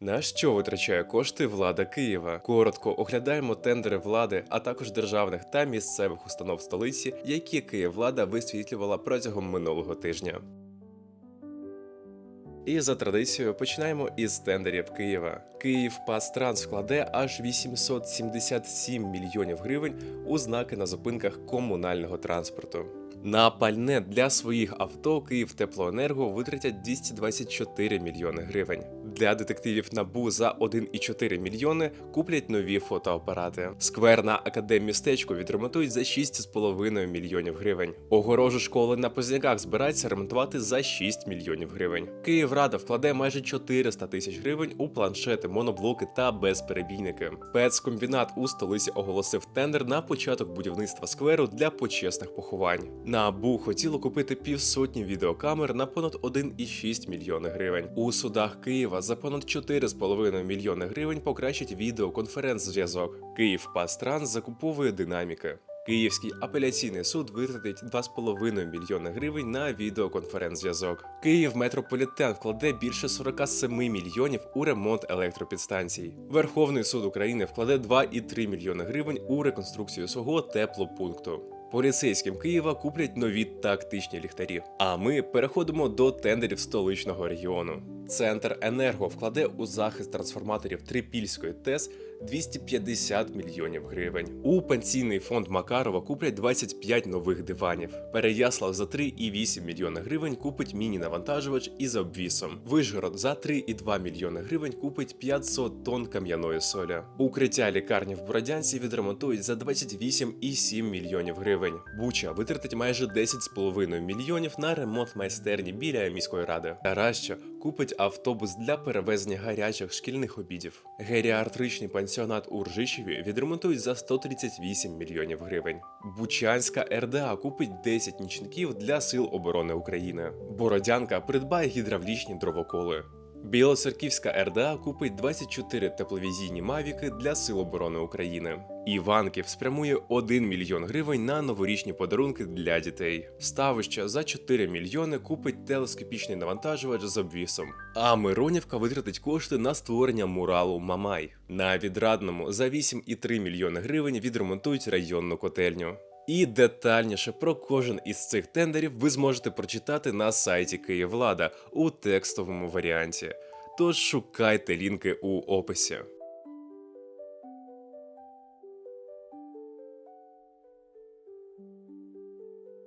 На що витрачає кошти влада Києва? Коротко оглядаємо тендери влади, а також державних та місцевих установ столиці, які Київвлада висвітлювала протягом минулого тижня. І за традицією починаємо із тендерів Києва. Київ Пастранс вкладе аж 877 мільйонів гривень у знаки на зупинках комунального транспорту. На пальне для своїх авто Київ Теплоенерго витратять 224 мільйони гривень. Для детективів НАБУ за 1,4 мільйони куплять нові фотоапарати. Сквер на академмістечку відремонтують за 6,5 мільйонів гривень. Огорожу школи на Позняках збирається ремонтувати за 6 мільйонів гривень. Київрада вкладе майже 400 тисяч гривень у планшети, моноблоки та безперебійники. Спецкомбінат у столиці оголосив тендер на початок будівництва скверу для почесних поховань. НАБУ хотіло купити півсотні відеокамер на понад 1,6 мільйони гривень. У судах Києва за понад 4,5 мільйони гривень покращить відеоконференц-зв'язок. Київ Пастранс закуповує динаміки. Київський апеляційний суд витратить 2,5 мільйони гривень на відеоконференц-зв'язок. Київ метрополітен вкладе більше 47 мільйонів у ремонт електропідстанцій. Верховний суд України вкладе 2,3 мільйони гривень у реконструкцію свого теплопункту. Поліцейським Києва куплять нові тактичні ліхтарі. А ми переходимо до тендерів столичного регіону. Центр енерго вкладе у захист трансформаторів Трипільської ТЕС 250 мільйонів гривень. У пенсійний фонд Макарова куплять 25 нових диванів. Переяслав за 3,8 мільйони гривень купить міні-навантажувач із обвісом. Вишгород за 3,2 мільйони гривень купить 500 тонн кам'яної солі. Укриття лікарні в Бородянці відремонтують за 28,7 мільйонів гривень. Буча витратить майже 10,5 мільйонів на ремонт майстерні біля міської ради. Тараща купить автобус для перевезення гарячих шкільних обідів. Геріатричний пансіонат у Ржичеві відремонтують за 138 мільйонів гривень. Бучанська РДА купить 10 нічників для сил оборони України. Бородянка придбає гідравлічні дровоколи. Білоцерківська РДА купить 24 тепловізійні мавіки для Сил оборони України. Іванків спрямує 1 мільйон гривень на новорічні подарунки для дітей. Ставище за 4 мільйони купить телескопічний навантажувач з обвісом. А Миронівка витратить кошти на створення муралу Мамай. На відрадному за 8,3 мільйони гривень відремонтують районну котельню. І детальніше про кожен із цих тендерів ви зможете прочитати на сайті Київлада у текстовому варіанті. Тож шукайте лінки у описі.